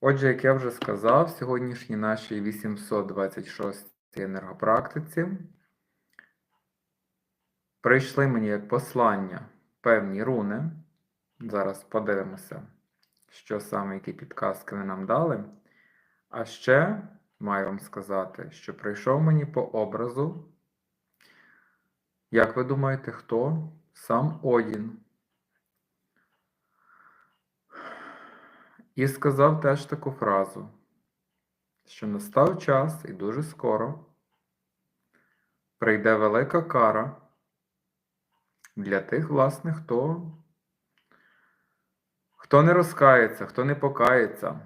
Отже, як я вже сказав, сьогоднішній нашій 826 енергопрактиці прийшли мені як послання певні руни. Зараз подивимося, що саме які підказки вони нам дали. А ще маю вам сказати, що прийшов мені по образу. Як ви думаєте, хто? Сам Одін. І сказав теж таку фразу, що настав час і дуже скоро прийде велика кара для тих, власне, хто, хто не розкається, хто не покається.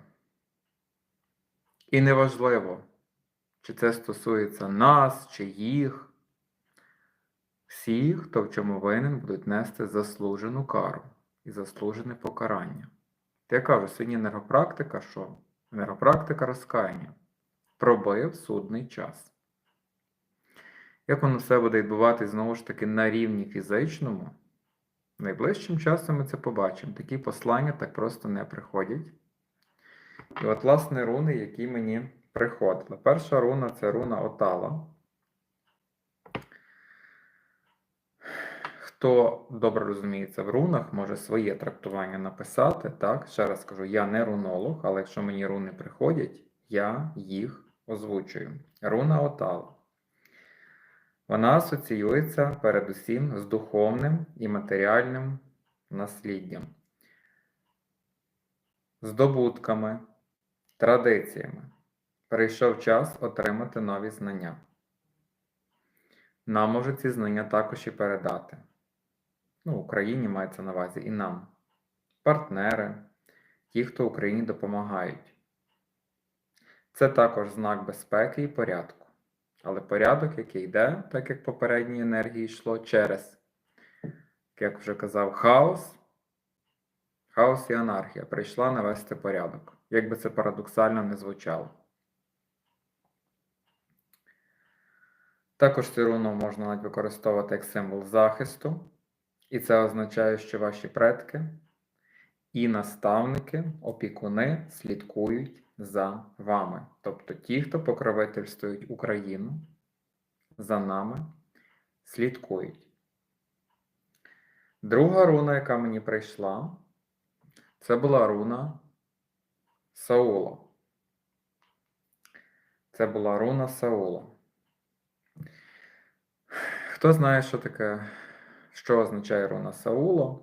І неважливо, чи це стосується нас, чи їх. Всі, хто в чому винен, будуть нести заслужену кару і заслужене покарання. Та я кажу, сьогодні енергопрактика, що? Енергопрактика розкаяння. Пробив судний час. Як воно все буде відбуватись знову ж таки на рівні фізичному, найближчим часом ми це побачимо. Такі послання так просто не приходять. І от, власне, руни, які мені приходили. Перша руна це руна Отала. Хто добре розуміється в рунах, може своє трактування написати. Так, ще раз кажу, я не рунолог, але якщо мені руни приходять, я їх озвучую. Руна Отала. Вона асоціюється передусім з духовним і матеріальним насліддям, здобутками, традиціями. Прийшов час отримати нові знання. Нам можуть ці знання також і передати. Ну, Україні мається на увазі і нам. Партнери, ті, хто Україні допомагають. Це також знак безпеки і порядку. Але порядок, який йде, так як попередній енергії йшло через, як вже казав, хаос, хаос і анархія прийшла навести порядок. Як би це парадоксально не звучало. Також цю руну можна навіть використовувати як символ захисту. І це означає, що ваші предки і наставники, опікуни слідкують за вами. Тобто ті, хто покровительствують Україну, за нами слідкують. Друга руна, яка мені прийшла, це була руна Саула. Це була руна Саула. Хто знає, що таке, що означає руна Саула?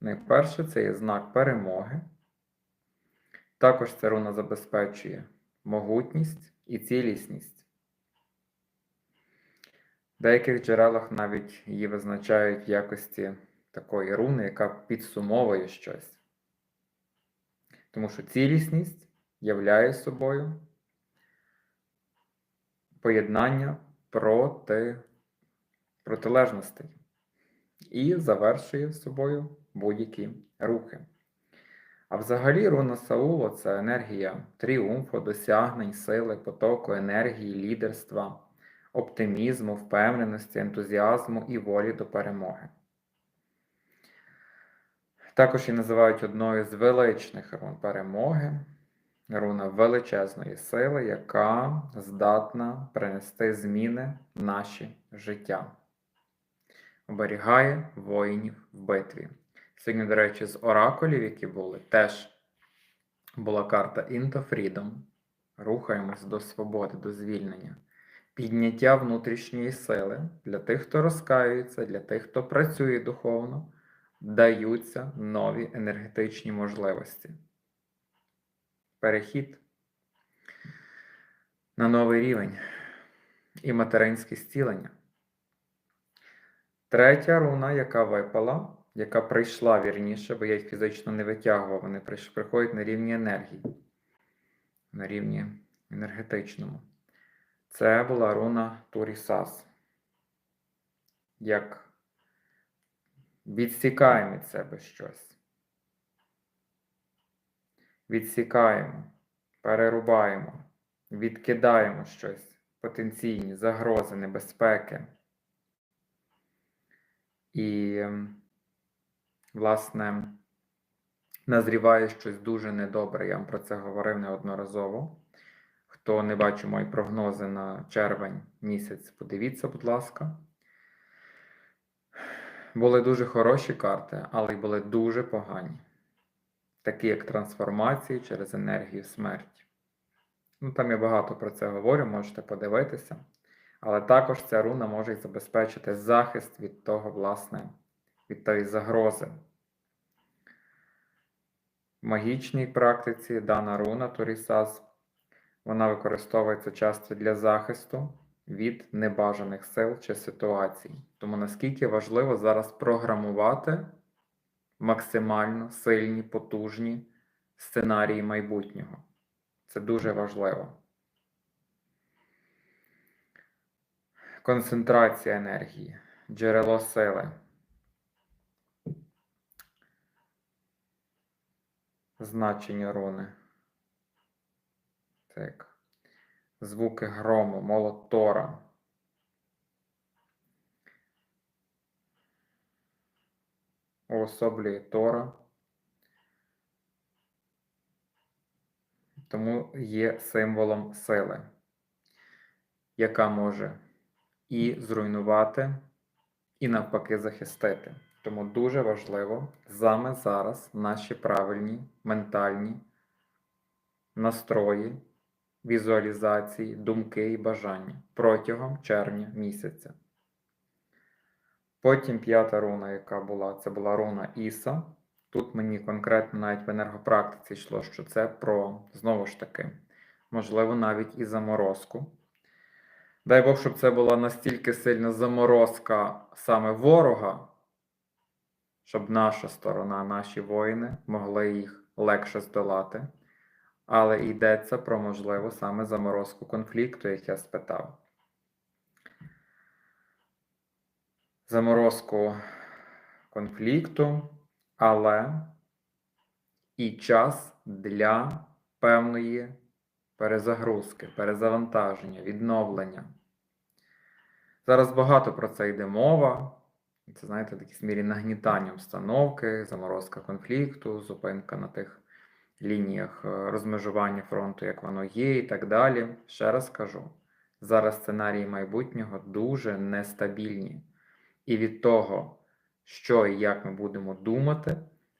Найперше, це є знак перемоги. Також ця руна забезпечує могутність і цілісність. В деяких джерелах навіть її визначають в якості такої руни, яка підсумовує щось. Тому що цілісність являє собою поєднання проти протилежностей і завершує собою будь-які рухи. А взагалі руна Саула це енергія тріумфу, досягнень, сили, потоку, енергії, лідерства, оптимізму, впевненості, ентузіазму і волі до перемоги. Також її називають одною з величних рун перемоги, руна величезної сили, яка здатна принести зміни в наші життя. Оберігає воїнів в битві. Сьогодні, до речі, з оракулів, які були, теж була карта Into Freedom. Рухаємось до свободи, до звільнення. Підняття внутрішньої сили для тих, хто розкаюється, для тих, хто працює духовно, даються нові енергетичні можливості. Перехід на новий рівень і материнське зцілення. Третя руна, яка випала, яка прийшла вірніше, бо я їх фізично не витягував, вони приходять на рівні енергії, на рівні енергетичному. Це була руна Турісас. Як відсікаємо від себе щось. Відсікаємо, перерубаємо, відкидаємо щось, потенційні загрози, небезпеки. І, власне, назріває щось дуже недобре. Я вам про це говорив неодноразово. Хто не бачив мої прогнози на червень місяць, подивіться, будь ласка. Були дуже хороші карти, але й були дуже погані. Такі як трансформації через енергію смерті. Ну, там я багато про це говорю, можете подивитися. Але також ця руна може забезпечити захист від того, власне, від тої загрози. В магічній практиці дана руна Торісас, вона використовується часто для захисту від небажаних сил чи ситуацій. Тому наскільки важливо зараз програмувати максимально сильні, потужні сценарії майбутнього. Це дуже важливо. Концентрація енергії, джерело сили. Значення руни. Так. Звуки грому, молот Тора. Уособлює Тора. Тому є символом сили, яка може і зруйнувати, і навпаки захистити. Тому дуже важливо саме зараз наші правильні ментальні настрої, візуалізації, думки і бажання протягом червня місяця. Потім п'ята руна, яка була, це була руна Іса. Тут мені конкретно навіть в енергопрактиці йшло, що це про, знову ж таки, можливо, навіть і заморозку. Дай Бог, щоб це була настільки сильна заморозка саме ворога, щоб наша сторона, наші воїни могли їх легше здолати. Але йдеться про можливо саме заморозку конфлікту, як я спитав. Заморозку конфлікту, але і час для певної перезагрузки, перезавантаження, відновлення. Зараз багато про це йде мова. Це, знаєте, в якійсь мірі нагнітання обстановки, заморозка конфлікту, зупинка на тих лініях е, розмежування фронту, як воно є, і так далі. Ще раз кажу: зараз сценарії майбутнього дуже нестабільні. І від того, що і як ми будемо думати,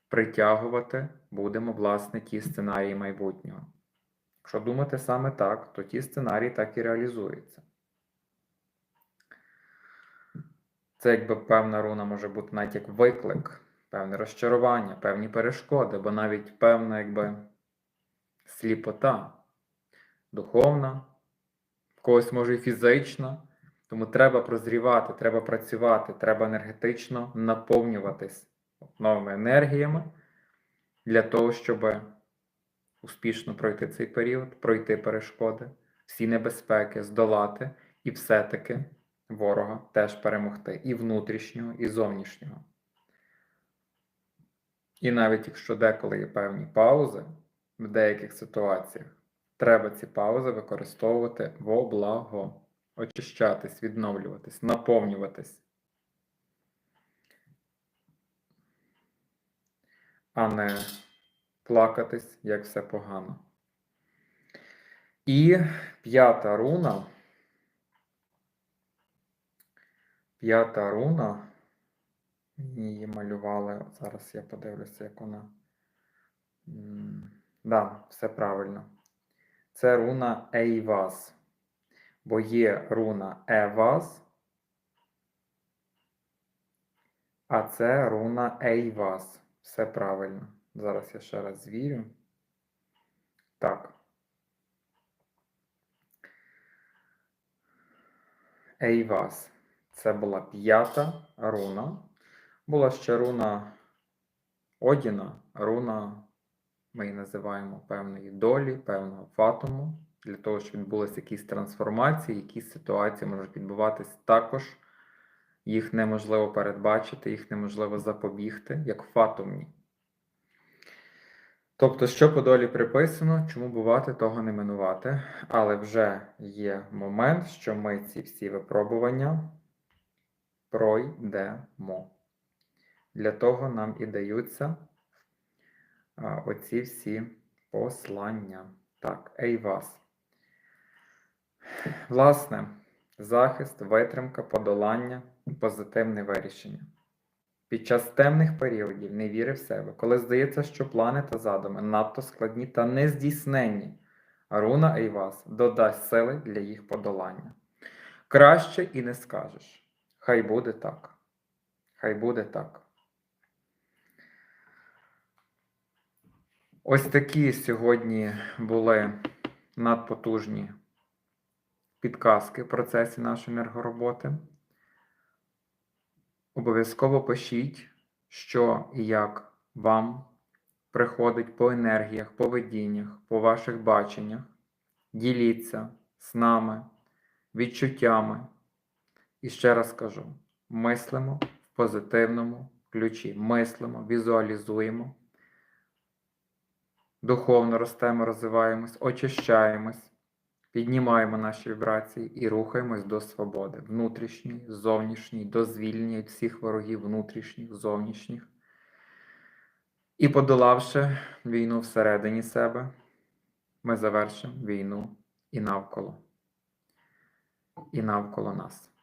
притягувати будемо, власне, ті сценарії майбутнього. Якщо думати саме так, то ті сценарії так і реалізуються. Це якби певна руна може бути навіть як виклик, певне розчарування, певні перешкоди, або навіть певна якби сліпота, духовна, когось може і фізична. Тому треба прозрівати, треба працювати, треба енергетично наповнюватись новими енергіями для того, щоб успішно пройти цей період, пройти перешкоди, всі небезпеки, здолати і все-таки ворога теж перемогти і внутрішнього, і зовнішнього. І навіть якщо деколи є певні паузи в деяких ситуаціях, треба ці паузи використовувати во благо, очищатись, відновлюватись, наповнюватись. А не плакатись, як все погано. І п'ята руна. П'ята руна. Її малювали. Зараз я подивлюся, як вона. Так, да, все правильно. Це руна Ейваз. Бо є руна Еваз, а це руна Ейваз. Все правильно. Зараз я ще раз звірю. Так. Ейвас. Це була п'ята руна. Була ще руна Одіна, руна, ми її називаємо певної долі, певного фатуму. Для того, щоб відбулися якісь трансформації, якісь ситуації можуть відбуватись також. Їх неможливо передбачити, їх неможливо запобігти, як фатумні. Тобто, що по долі приписано, чому бувати, того не минувати. Але вже є момент, що ми ці всі випробування пройдемо. Для того нам і даються оці всі послання. Так, ей вас. Власне, захист, витримка, подолання, позитивне вирішення. Під час темних періодів не віри в себе, коли здається, що плани та задуми надто складні та нездійсненні, Аруна Ейвас додасть сили для їх подолання. Краще і не скажеш. Хай буде так. Хай буде так. Ось такі сьогодні були надпотужні підказки в процесі нашої енергороботи. Обов'язково пишіть, що і як вам приходить по енергіях, по видіннях, по ваших баченнях. Діліться з нами відчуттями. І ще раз кажу: мислимо в позитивному ключі. Мислимо, візуалізуємо, духовно ростемо, розвиваємось, очищаємось, піднімаємо наші вібрації і рухаємось до свободи внутрішньої, зовнішньої, до звільнення від всіх ворогів внутрішніх, зовнішніх. І подолавши війну всередині себе, ми завершимо війну і навколо, і навколо нас.